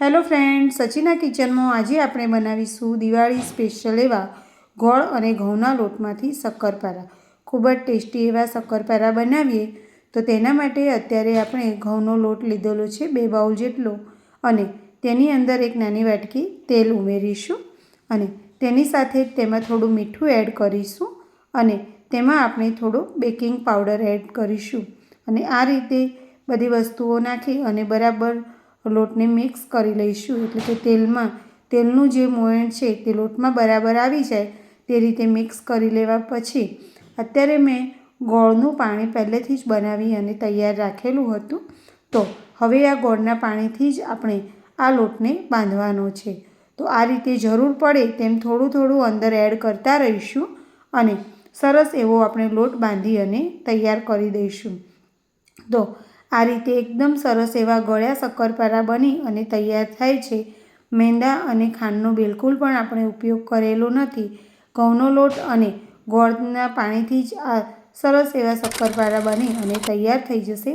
Hello friend, સચિના કિચનમાં આજે આપણે બનાવીશું દિવાળી સ્પેશિયલ એવા ગોળ અને ઘઉંના લોટમાંથી શક્કરપારા. ખૂબ જ ટેસ્ટી એવા શક્કરપારા બનાવીએ તો તેના માટે અત્યારે આપણે ઘઉંનો લોટ લીધેલો છે બે બાઉલ જેટલો અને તેની અંદર એક નાની વાટકી તેલ ઉમેરીશું અને તેની સાથે તેમાં થોડું મીઠું એડ કરીશું અને તેમાં આપણે થોડો બેકિંગ પાવડર એડ કરીશું. અને આ રીતે બધી વસ્તુઓ નાખી અને બરાબર લોટને મિક્સ કરી લઈશું. એટલે કે તેલમાં, તેલનું જે મોયણ છે તે લોટમાં બરાબર આવી જાય. તે રીતે મિક્સ કરી લેવા પછી અત્યારે મેં ગોળનું પાણી પહેલેથી જ બનાવી અને તૈયાર રાખેલું હતું. તો હવે આ ગોળના પાણીથી જ આપણે આ લોટને બાંધવાનો છે. તો આ રીતે જરૂર પડે તેમ થોડું થોડું અંદર એડ કરતા રહીશું અને સરસ એવો આપણે લોટ બાંધી અને તૈયાર કરી દઈશું. તો આ રીતે એકદમ સરસ એવા ગળ્યા શક્કરપારા બની અને તૈયાર થાય છે. મેંદા અને ખાંડનો બિલકુલ પણ આપણે ઉપયોગ કરેલો નથી. ઘઉંનો લોટ અને ગોળના પાણીથી જ આ સરસ એવા શક્કરપારા બની અને તૈયાર થઈ જશે.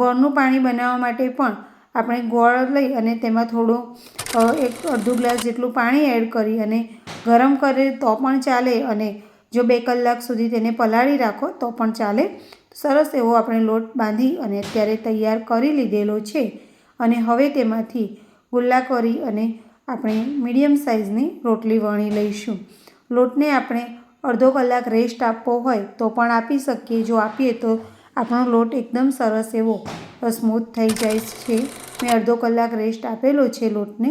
ગોળનું પાણી બનાવવા માટે પણ આપણે ગોળ લઈ અને તેમાં થોડો એક અડધો ગ્લાસ જેટલું પાણી એડ કરી અને ગરમ કરે તો પણ ચાલે અને જો બે કલાક સુધી તેને પલાળી રાખો તો પણ ચાલે. સરસ એવો આપણે લોટ બાંધી અને અત્યારે તૈયાર કરી લીધેલો છે. અને હવે તેમાંથી ગુલ્લા કરી અને આપણે મીડિયમ સાઇઝની રોટલી વણી લઈશું. લોટને આપણે અડધો કલાક રેસ્ટ આપવો હોય તો પણ આપી શકીએ. જો આપીએ તો આપણો લોટ એકદમ સરસ એવો સ્મૂથ થઈ જાય છે. મેં અડધો કલાક રેસ્ટ આપેલો છે લોટને.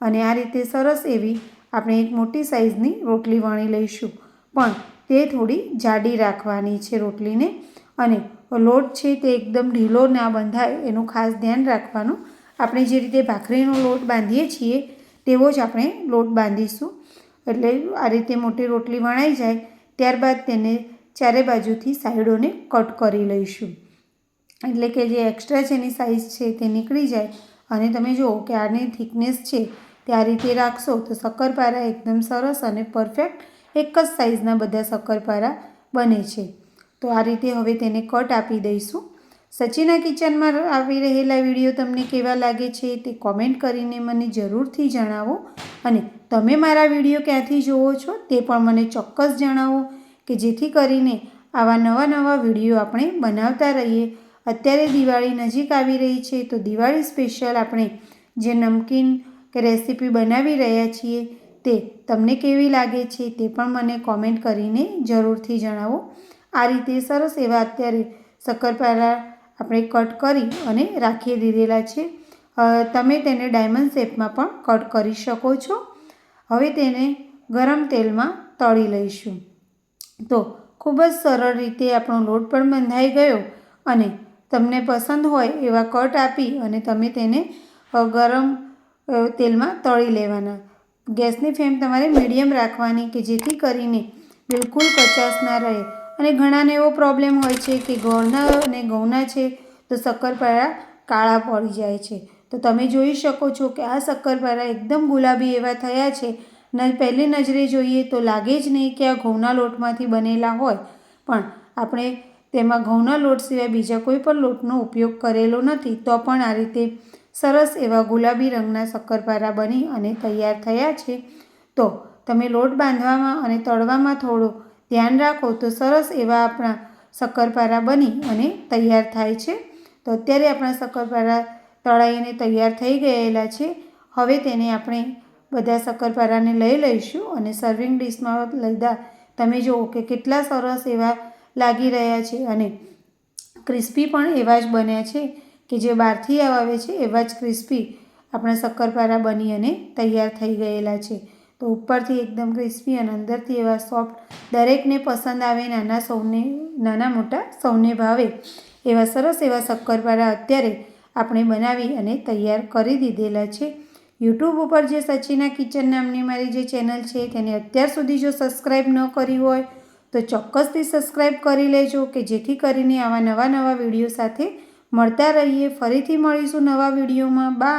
અને આ રીતે સરસ એવી આપણે એક મોટી સાઇઝની રોટલી વણી લઈશું. પણ તે થોડી જાડી રાખવાની છે રોટલીને. અને લોટ છે તે એકદમ ઢીલો ના બંધાય એનું ખાસ ધ્યાન રાખવાનું. આપણે જે રીતે ભાખરીનો લોટ બાંધીએ છીએ તેવો જ આપણે લોટ બાંધીશું. એટલે આ રીતે મોટી રોટલી વણાઈ જાય ત્યારબાદ તેને ચારે બાજુથી સાઈડોને કટ કરી લઈશું. એટલે કે જે એક્સ્ટ્રા જેની સાઇઝ છે તે નીકળી જાય. અને તમે જુઓ કે આની થિકનેસ છે તે આ રીતે રાખશો તો શક્કરપારા એકદમ સરસ અને પરફેક્ટ એક જ સાઇઝના બધા શક્કરપારા બને છે. તો આ રીતે હવે તેને કટ આપી દઈશું. સચિના કિચનમાં આવી રહેલા વીડિયો તમને કેવા લાગે છે તે કોમેન્ટ કરીને મને જરૂરથી જણાવો અને તમે મારા વીડિયો ક્યાંથી જુઓ છો તે પણ મને ચોક્કસ જણાવો કે જેથી કરીને આવા નવા નવા વીડિયો આપણે બનાવતા રહીએ. અત્યારે દિવાળી નજીક આવી રહી છે તો દિવાળી સ્પેશિયલ આપણે જે નમકીન કે રેસીપી બનાવી રહ્યા છીએ તે તમને કેવી લાગે છે તે પણ મને કોમેન્ટ કરીને જરૂરથી જણાવો. આ રીતે સરસ એવા અત્યારે શક્કરપારા આપણે કટ કરી અને રાખી દીધેલા છે. તમે તેને ડાયમંડ શેપમાં પણ કટ કરી શકો છો. હવે તેને ગરમ તેલમાં તળી લઈશું. તો ખૂબ જ સરળ રીતે આપણો લોટ પણ બંધાઈ ગયો અને તમને પસંદ હોય એવા કટ આપી અને તમે તેને ગરમ તેલમાં તળી લેવાના. ગેસની ફ્લેમ તમારે મીડિયમ રાખવાની કે જેથી કરીને બિલકુલ કચાશ ના રહે. અને ઘણાને એવો પ્રોબ્લેમ હોય છે કે ઘઉંના અને ઘઉંના છે તો શક્કરપારા કાળા પડી જાય છે. તો તમે જોઈ શકો છો કે આ શક્કરપારા એકદમ ગુલાબી એવા થયા છે. ન, પહેલી નજરે જોઈએ તો લાગે જ નહીં કે આ ઘઉંના લોટમાંથી બનેલા હોય. પણ આપણે તેમાં ઘઉંના લોટ સિવાય બીજા કોઈ પણ લોટનો ઉપયોગ કરેલો નથી તો પણ આ રીતે સરસ એવા ગુલાબી રંગના શક્કરપારા બની અને તૈયાર થયા છે. તો તમે લોટ બાંધવામાં અને તળવામાં થોડો ધ્યાન રાખો તો સરસ એવા આપણા શક્કરપારા બની અને તૈયાર થાય છે. તો અત્યારે આપણા શક્કરપારા તળાઈને તૈયાર થઈ ગયેલા છે. હવે તેને આપણે બધા શક્કરપારાને લઈ લઈશું અને સર્વિંગ ડીશમાં લીધા તમે જુઓ કે કેટલા સરસ એવા લાગી રહ્યા છે અને ક્રિસ્પી પણ એવા જ બન્યા છે કે જે બહારથી આવે છે એવા જ ક્રિસ્પી આપણા શક્કરપારા બની અને તૈયાર થઈ ગયેલા છે. તો ઉપરથી એકદમ ક્રિસ્પી અને અંદરથી એવા સોફ્ટ દરેકને પસંદ આવે નાના સૌને, નાના મોટા સૌને ભાવે. એવા સરસ એવા શક્કરપારા અત્યારે આપણે બનાવી અને તૈયાર કરી દીધેલા છે. યુટ્યુબ ઉપર જે સચિના કિચન નામની મારી જે ચેનલ છે, તેને અત્યાર સુધી જો સબસ્ક્રાઈબ ન કરી હોય, તો ચોક્કસથી સબસ્ક્રાઈબ કરી લેજો કે જેથી કરીને આવા નવા નવા વીડિયો સાથે મળતા રહીએ. ફરીથી મળીશું નવા વિડીયોમાં. બા